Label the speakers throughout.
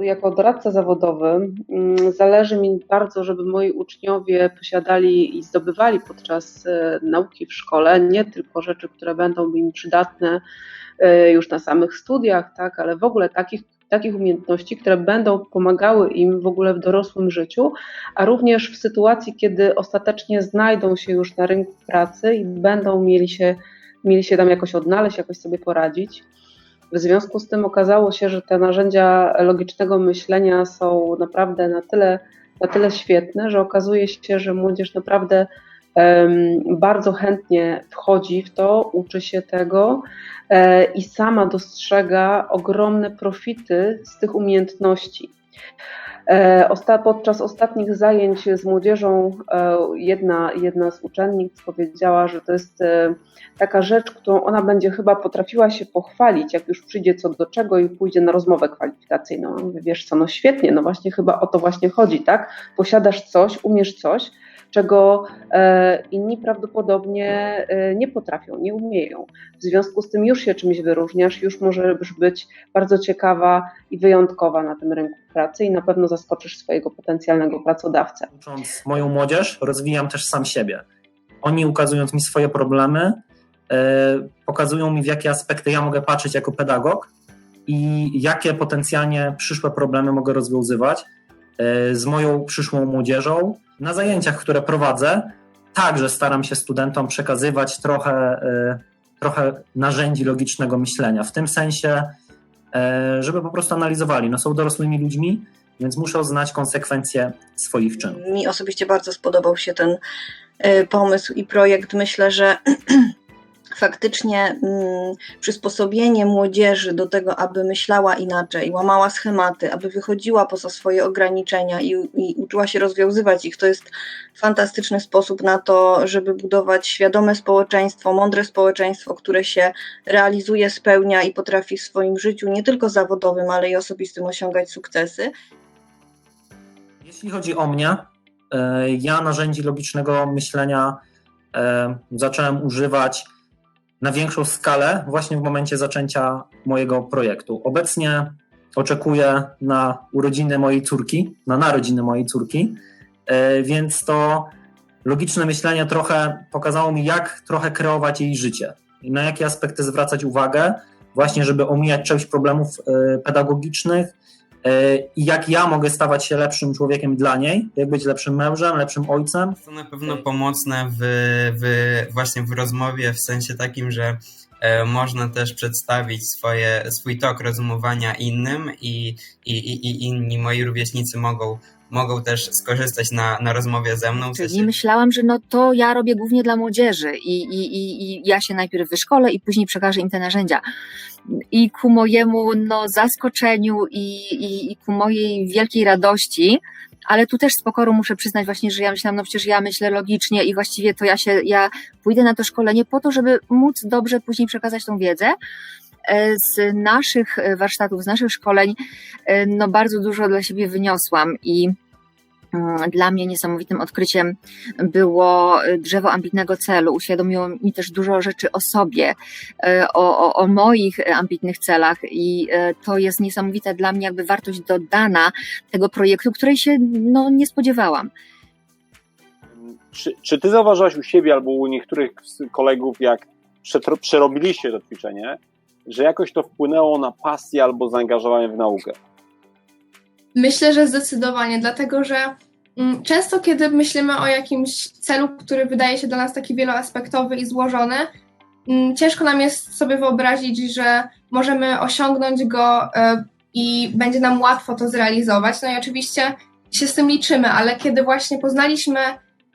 Speaker 1: Jako doradca zawodowy mm, zależy mi bardzo, żeby moi uczniowie posiadali i zdobywali podczas e, nauki w szkole nie tylko rzeczy, które będą im przydatne e, już na samych studiach, tak, ale w ogóle takich, takich umiejętności, które będą pomagały im w ogóle w dorosłym życiu, a również w sytuacji, kiedy ostatecznie znajdą się już na rynku pracy i będą mieli się, mieli się tam jakoś odnaleźć, jakoś sobie poradzić. W związku z tym okazało się, że te narzędzia logicznego myślenia są naprawdę na tyle, na tyle świetne, że okazuje się, że młodzież naprawdę bardzo chętnie wchodzi w to, uczy się tego e, i sama dostrzega ogromne profity z tych umiejętności. E, podczas ostatnich zajęć z młodzieżą e, jedna, jedna z uczennic powiedziała, że to jest e, taka rzecz, którą ona będzie chyba potrafiła się pochwalić, jak już przyjdzie co do czego i pójdzie na rozmowę kwalifikacyjną. Wiesz co, no świetnie, no właśnie chyba o to właśnie chodzi, tak? Posiadasz coś, umiesz coś, czego e, inni prawdopodobnie e, nie potrafią, nie umieją. W związku z tym już się czymś wyróżniasz, już możesz być bardzo ciekawa i wyjątkowa na tym rynku pracy i na pewno zaskoczysz swojego potencjalnego pracodawcę.
Speaker 2: Ucząc moją młodzież, rozwijam też sam siebie. Oni ukazując mi swoje problemy, e, pokazują mi w jakie aspekty ja mogę patrzeć jako pedagog i jakie potencjalnie przyszłe problemy mogę rozwiązywać z moją przyszłą młodzieżą, na zajęciach, które prowadzę, także staram się studentom przekazywać trochę, y, trochę narzędzi logicznego myślenia. W tym sensie, y, żeby po prostu analizowali. No, są dorosłymi ludźmi, więc muszą znać konsekwencje swoich czynów.
Speaker 3: Mi osobiście bardzo spodobał się ten y, pomysł i projekt. Myślę, że faktycznie mm, przysposobienie młodzieży do tego, aby myślała inaczej, łamała schematy, aby wychodziła poza swoje ograniczenia i, i uczyła się rozwiązywać ich, to jest fantastyczny sposób na to, żeby budować świadome społeczeństwo, mądre społeczeństwo, które się realizuje, spełnia i potrafi w swoim życiu, nie tylko zawodowym, ale i osobistym osiągać sukcesy.
Speaker 2: Jeśli chodzi o mnie, e, ja narzędzi logicznego myślenia e, zacząłem używać na większą skalę właśnie w momencie zaczęcia mojego projektu. Obecnie oczekuję na urodziny mojej córki, na narodziny mojej córki, e, więc to logiczne myślenie trochę pokazało mi, jak trochę kreować jej życie i na jakie aspekty zwracać uwagę, właśnie żeby omijać część problemów e, pedagogicznych, i jak ja mogę stawać się lepszym człowiekiem dla niej, jak być lepszym mężem, lepszym ojcem.
Speaker 4: To na pewno pomocne w, w właśnie w rozmowie, w sensie takim, że e, można też przedstawić swoje, swój tok rozumowania innym i, i, i, i inni moi rówieśnicy mogą mogą też skorzystać na, na rozmowie ze mną.
Speaker 5: Czyli myślałam, że no to ja robię głównie dla młodzieży i, i, i, i ja się najpierw wyszkolę i później przekażę im te narzędzia. I ku mojemu no, zaskoczeniu i, i, i ku mojej wielkiej radości, ale tu też z pokorą muszę przyznać właśnie, że ja myślałam, no przecież ja myślę logicznie i właściwie to ja się, ja pójdę na to szkolenie po to, żeby móc dobrze później przekazać tą wiedzę, z naszych warsztatów, z naszych szkoleń, e, no bardzo dużo dla siebie wyniosłam i Mm, dla mnie niesamowitym odkryciem było drzewo ambitnego celu. Uświadomiło mi też dużo rzeczy o sobie, e, o, o, o, moich ambitnych celach i e, to jest niesamowita dla mnie jakby wartość dodana tego projektu, której się no, nie spodziewałam.
Speaker 6: Czy, czy ty zauważyłaś u siebie albo u niektórych kolegów, jak przerobiliście to ćwiczenie, że jakoś to wpłynęło na pasję albo zaangażowanie w naukę?
Speaker 7: Myślę, że zdecydowanie, dlatego że mm, często, kiedy myślimy o jakimś celu, który wydaje się dla nas taki wieloaspektowy i złożony, mm, ciężko nam jest sobie wyobrazić, że możemy osiągnąć go e, i będzie nam łatwo to zrealizować. No i oczywiście się z tym liczymy, ale kiedy właśnie poznaliśmy,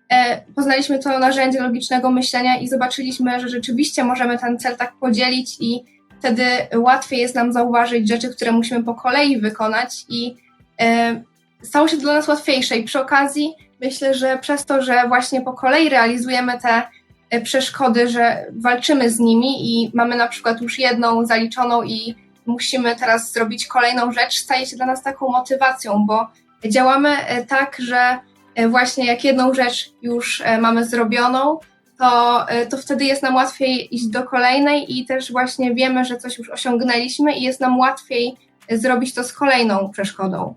Speaker 7: e, poznaliśmy to narzędzie logicznego myślenia i zobaczyliśmy, że rzeczywiście możemy ten cel tak podzielić i wtedy łatwiej jest nam zauważyć rzeczy, które musimy po kolei wykonać i E, stało się dla nas łatwiejsze. I przy okazji myślę, że przez to, że właśnie po kolei realizujemy te e, przeszkody, że walczymy z nimi i mamy na przykład już jedną zaliczoną i musimy teraz zrobić kolejną rzecz, staje się dla nas taką motywacją, bo działamy e, tak, że właśnie jak jedną rzecz już mamy zrobioną, to, to wtedy jest nam łatwiej iść do kolejnej i też właśnie wiemy, że coś już osiągnęliśmy i jest nam łatwiej zrobić to z kolejną przeszkodą.